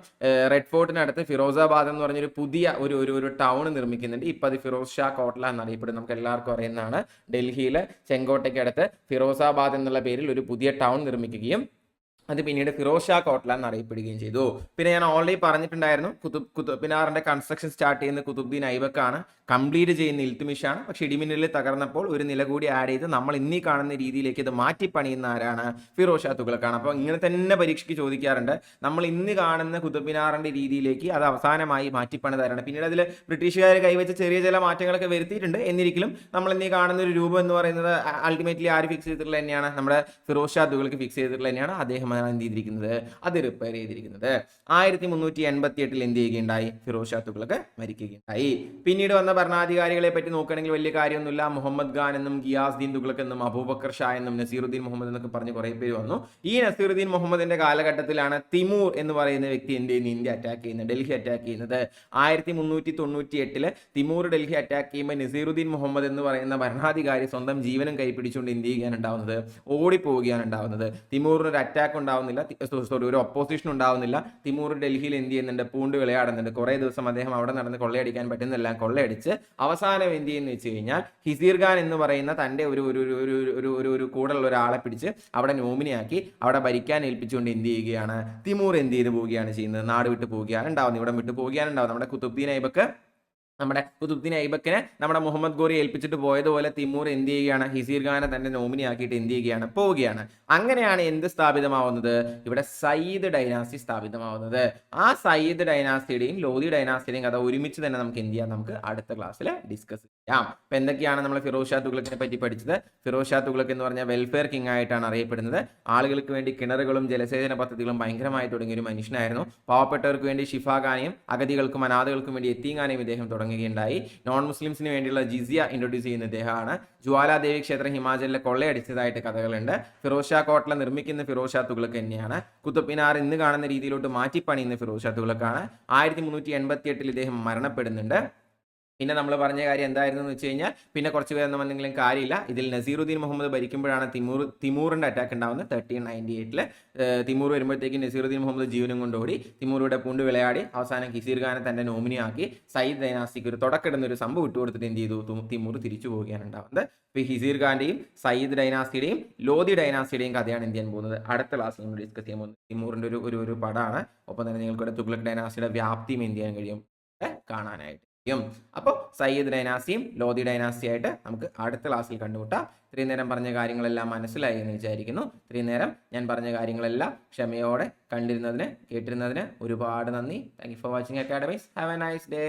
റെഡ് ഫോർട്ടിനടുത്ത് ഫിറോസാബാദ് എന്ന് പറഞ്ഞൊരു പുതിയ ഒരു ഒരു ഒരു ടൗൺ നിർമ്മിക്കുന്നുണ്ട്. ഇപ്പൊ അത് ഫിറോസ് ഷാ കോട്ട്ല എന്നറിയപ്പെടും നമുക്ക് എല്ലാവർക്കും അറിയുന്നതാണ്. ഡൽഹിയിലെ ചെങ്കോട്ടയ്ക്ക് അടുത്ത് ഫിറോസാബാദ് എന്നുള്ള പേരിൽ ഒരു പുതിയ ടൗൺ നിർമ്മിക്കുകയും അത് പിന്നീട് ഫിറോസ് ഷാ കോട്ട്ല എന്നറിയപ്പെടുകയും ചെയ്തു. പിന്നെ ഞാൻ ഓൾറെഡി പറഞ്ഞിട്ടുണ്ടായിരുന്നു കുതുബ് കുതുബ് പിനാറിന്റെ കൺസ്ട്രക്ഷൻ സ്റ്റാർട്ട് ചെയ്യുന്ന കുതുബ്ദീൻ ഐബക്കാണ് കംപ്ലീറ്റ് ചെയ്യുന്ന ഇൽത്തുമിഷാണ്. പക്ഷെ ഇടിമിന്നലിൽ തകർന്നപ്പോൾ ഒരു നില കൂടി ആഡ് ചെയ്ത് നമ്മൾ ഇന്നീ കാണുന്ന രീതിയിലേക്ക് ഇത് മാറ്റി പണിയുന്ന ആരാണ്? ഫിറോഷ ഷാ തുഗ്ലക്കാണ് അപ്പോൾ ഇങ്ങനെ തന്നെ പരീക്ഷയ്ക്ക് ചോദിക്കാറുണ്ട്. നമ്മൾ ഇന്ന് കാണുന്ന കുതുബിനാറിന്റെ രീതിയിലേക്ക് അത് അവസാനമായി മാറ്റിപ്പണിതാരാണ് പിന്നീട് അതിൽ ബ്രിട്ടീഷുകാർ കൈവച്ച ചെറിയ ചില മാറ്റങ്ങളൊക്കെ വരുത്തിയിട്ടുണ്ട്. എന്നിരിക്കലും നമ്മൾ ഇന്നീ കാണുന്ന ഒരു രൂപം എന്ന് പറയുന്നത് അൾട്ടിമേറ്റ്ലി ആര് ഫിക്സ് ചെയ്തിട്ടുള്ള തന്നെയാണ്? നമ്മുടെ ഫിറോഷ ഷാ തുഗ്ലക്ക് ഫിക്സ് ചെയ്തിട്ടുള്ള തന്നെയാണ് അദ്ദേഹമാണ് എന്ത് ചെയ്തിരിക്കുന്നത്? അത് റിപ്പയർ ചെയ്തിരിക്കുന്നത്. ആയിരത്തി മുന്നൂറ്റി എൺപത്തി എട്ടിൽ എന്ത് ചെയ്യുകയുണ്ടായി? ഫിറോഷ ഷാ തുഗ്ലക്ക് മരിക്കുകയുണ്ടായി. പിന്നീട് വന്ന ഭരണാധികാരികളെ പറ്റി നോക്കുകയാണെങ്കിൽ വലിയ കാര്യമൊന്നുമില്ല. മുഹമ്മദ് ഖാൻ എന്നും ഗിയാസ്ദീൻ തുഗ്ലക് എന്നും അബൂബക്കർ ഷാ എന്നും നസീറുദ്ദീൻ മുഹമ്മദ് എന്നൊക്കെ പറഞ്ഞ് കുറേ പേര് വന്നു. ഈ നസീറുദ്ദീൻ മുഹമ്മദിന്റെ കാലഘട്ടത്തിലാണ് തിമൂർ എന്ന് പറയുന്ന വ്യക്തി എന്ത് ചെയ്യുന്നത്? ഇന്ത്യ അറ്റാക്ക് ചെയ്യുന്നത്. ഡൽഹി അറ്റാക്ക് ചെയ്യുന്നത്. ആയിരത്തി മുന്നൂറ്റി തൊണ്ണൂറ്റി എട്ടിൽ തിമൂർ ഡൽഹി അറ്റാക്ക് ചെയ്യുമ്പോൾ നസീറുദ്ദീൻ മുഹമ്മദ് എന്ന് പറയുന്ന ഭരണാധികാരി സ്വന്തം ജീവനും കൈപ്പിടിച്ചുകൊണ്ട് എന്ത് ചെയ്യുകയാണ് ഉണ്ടാവുന്നത്? ഓടിപ്പോവുകയാണ് ഉണ്ടാവുന്നത്. തിമൂറിന് ഒരു അറ്റാക്ക് ഉണ്ടാവുന്നില്ല. സോറി ഒരു ഒപ്പോസിഷൻ ഉണ്ടാവുന്നില്ല. തിമൂർ ഡൽഹിയിൽ എന്ത് ചെയ്യുന്നുണ്ട്? പൂണ്ട് വിളയാടുന്നുണ്ട്. കുറേ ദിവസം അദ്ദേഹം അവിടെ നടന്ന് കൊള്ളയടിക്കാൻ പറ്റുന്നില്ല. കൊള്ളയടിച്ച് അവസാനം എന്ത് ചെയ്യുന്നു വെച്ച് കഴിഞ്ഞാൽ ഹിസീർ ഖാൻ എന്ന് പറയുന്ന തന്റെ ഒരു ഒരു ഒരു ഒരു ഒരു ഒരു ഒരു കൂടെയുള്ള ഒരാളെ പിടിച്ച് അവിടെ നോമിനിയാക്കി അവിടെ ഭരിക്കാൻ ഏൽപ്പിച്ചുകൊണ്ട് എന്ത് ചെയ്യുകയാണ്? തിമൂർ എന്ത് ചെയ്ത് പോവുകയാണ് ചെയ്യുന്നത്? നാട് വിട്ട് പോവുകയാണ് ഉണ്ടാവുന്നത്. ഇവിടെ വിട്ട് പോവുകയാണ് ഉണ്ടാവുന്നത്. നമ്മുടെ കുത്തുബ്ദീൻ ഐബക്ക് നമ്മുടെ കുതുബ്ദീൻ ഐബക്കിനെ നമ്മുടെ മുഹമ്മദ് ഗോറി ഏൽപ്പിച്ചിട്ട് പോയതുപോലെ തിമൂർ എന്ത് ചെയ്യുകയാണ്? ഹിസീർ ഖാനെ തന്നെ നോമിനി ആക്കിയിട്ട് എന്ത് ചെയ്യുകയാണ്? പോവുകയാണ്. അങ്ങനെയാണ് എന്ത് സ്ഥാപിതമാവുന്നത്? ഇവിടെ സയ്യിദ് ഡൈനാസ്റ്റി സ്ഥാപിതമാവുന്നത്. ആ സയ്യിദ് ഡൈനാസ്റ്റിയുടെയും ലോധി ഡൈനാസ്റ്റിയുടെയും കഥ ഒരുമിച്ച് തന്നെ നമുക്ക് എന്ത് ചെയ്യാം? നമുക്ക് അടുത്ത ക്ലാസ്സിൽ ഡിസ്കസ് ചെയ്യാം. അപ്പൊ എന്തൊക്കെയാണ് നമ്മൾ ഫിറോസ് ഷാ തുഗ്ലക്കിനെ പറ്റി പഠിച്ചത്? ഫിറോസ് ഷാ തുഗ്ലക്ക് എന്ന് പറഞ്ഞാൽ വെൽഫെയർ കിങ് ആയിട്ടാണ് അറിയപ്പെടുന്നത്. ആളുകൾക്ക് വേണ്ടി കിണറുകളും ജലസേചന പദ്ധതികളും ഭയങ്കരമായി തുടങ്ങിയ ഒരു മനുഷ്യനായിരുന്നു. പാവപ്പെട്ടവർക്ക് വേണ്ടി ഷിഫാഖാനെയും അഗതികൾക്കും അനാഥകൾക്കും വേണ്ടി എത്തിങ്ങാനെയും ഇദ്ദേഹം തുടങ്ങുകയുണ്ടായി. നോൺ മുസ്ലിംസിന് വേണ്ടിയുള്ള ജിസിയ ഇൻട്രൊഡ്യൂസ് ചെയ്യുന്ന ഇദ്ദേഹമാണ്. ജ്വാലാദേവി ക്ഷേത്രം ഹിമാചലിലെ കൊള്ളയടിച്ചതായിട്ട് കഥകളുണ്ട്. ഫിറോസ് ഷാ കോട്ടല നിർമ്മിക്കുന്ന ഫിറോസ് ഷാ തുഗ്ലക്ക് തന്നെയാണ്. കുത്തുബ് മിനാർ ഇന്ന് കാണുന്ന രീതിയിലോട്ട് മാറ്റിപ്പണിയുന്ന ഫിറോസ് ഷാ തുഗ്ലക്കാണ് ആയിരത്തി മുന്നൂറ്റി എൺപത്തി എട്ടിൽ ഇദ്ദേഹം മരണപ്പെടുന്നുണ്ട്. പിന്നെ നമ്മൾ പറഞ്ഞ കാര്യം എന്തായിരുന്നു എന്ന് വെച്ച് കഴിഞ്ഞാൽ പിന്നെ കുറച്ച് പേരൊന്നും വന്നെങ്കിലും കാര്യമില്ല. ഇതിൽ നസീറുദ്ദീൻ മുഹമ്മദ് ഭരിക്കുമ്പോഴാണ് തിമൂർ തിമൂറിന്റെ അറ്റാക്ക് ഉണ്ടാവുന്നത്. തേർട്ടീൻ നയന്റി എയ്റ്റിൽ തിമൂർ വരുമ്പോഴത്തേക്കും നസീറുദ്ദീൻ മുഹമ്മദ് ജീവനും കൊണ്ടോടി തിമൂറിയുടെ പൂണ്ട് വിളയാടി. അവസാനം കിസീർ ഖാനെ തന്റെ നോമിനിയാക്കി സയ്യിദ് ദൈനാസ്തിക്ക് ഒരു തുടക്കിടുന്ന ഒരു സംഭവം വിട്ടുകൊടുത്തിട്ട് എന്ത് ചെയ്തു? തിമൂർ തിരിച്ചു പോവുകയാണ് ഉണ്ടാവുന്നത്. ഇപ്പോൾ ഹിസീർ ഖാന്റെയും സയ്യിദ് ഡൈനാസ്റ്റിയുടെയും ലോദി ഡൈനാസ്റ്റിയുടെയും കഥയാണ് ഇന്ത്യൻ പോകുന്നത്? അടുത്ത ക്ലാസ്സിൽ നമ്മൾ ഡിസ്കസ് ചെയ്യാൻ പോകുന്നത് തിമൂറിന്റെ ഒരു ഒരു പടമാണ്. ഒപ്പം തന്നെ നിങ്ങൾക്കിവിടെ തുഗ്ലക് ഡൈനാസ്റ്റിയുടെ വ്യാപ്തിയും എന്ത് ചെയ്യാൻ കഴിയും? കാണാനായിട്ട്. കഴിയും അപ്പോൾ സയ്യിദ് ഡൈനാസിയും ലോധി ഡൈനാസി ആയിട്ട് നമുക്ക് അടുത്ത ക്ലാസ്സിൽ കണ്ടുമുട്ടാം. ഇത്രയും നേരം പറഞ്ഞ കാര്യങ്ങളെല്ലാം മനസ്സിലായി എന്ന് വിചാരിക്കുന്നു. ഇത്രയും നേരം ഞാൻ പറഞ്ഞ കാര്യങ്ങളെല്ലാം ക്ഷമയോടെ കണ്ടിരുന്നതിന് കേട്ടിരുന്നതിന് ഒരുപാട് നന്ദി. Thank you for watching academies have a nice day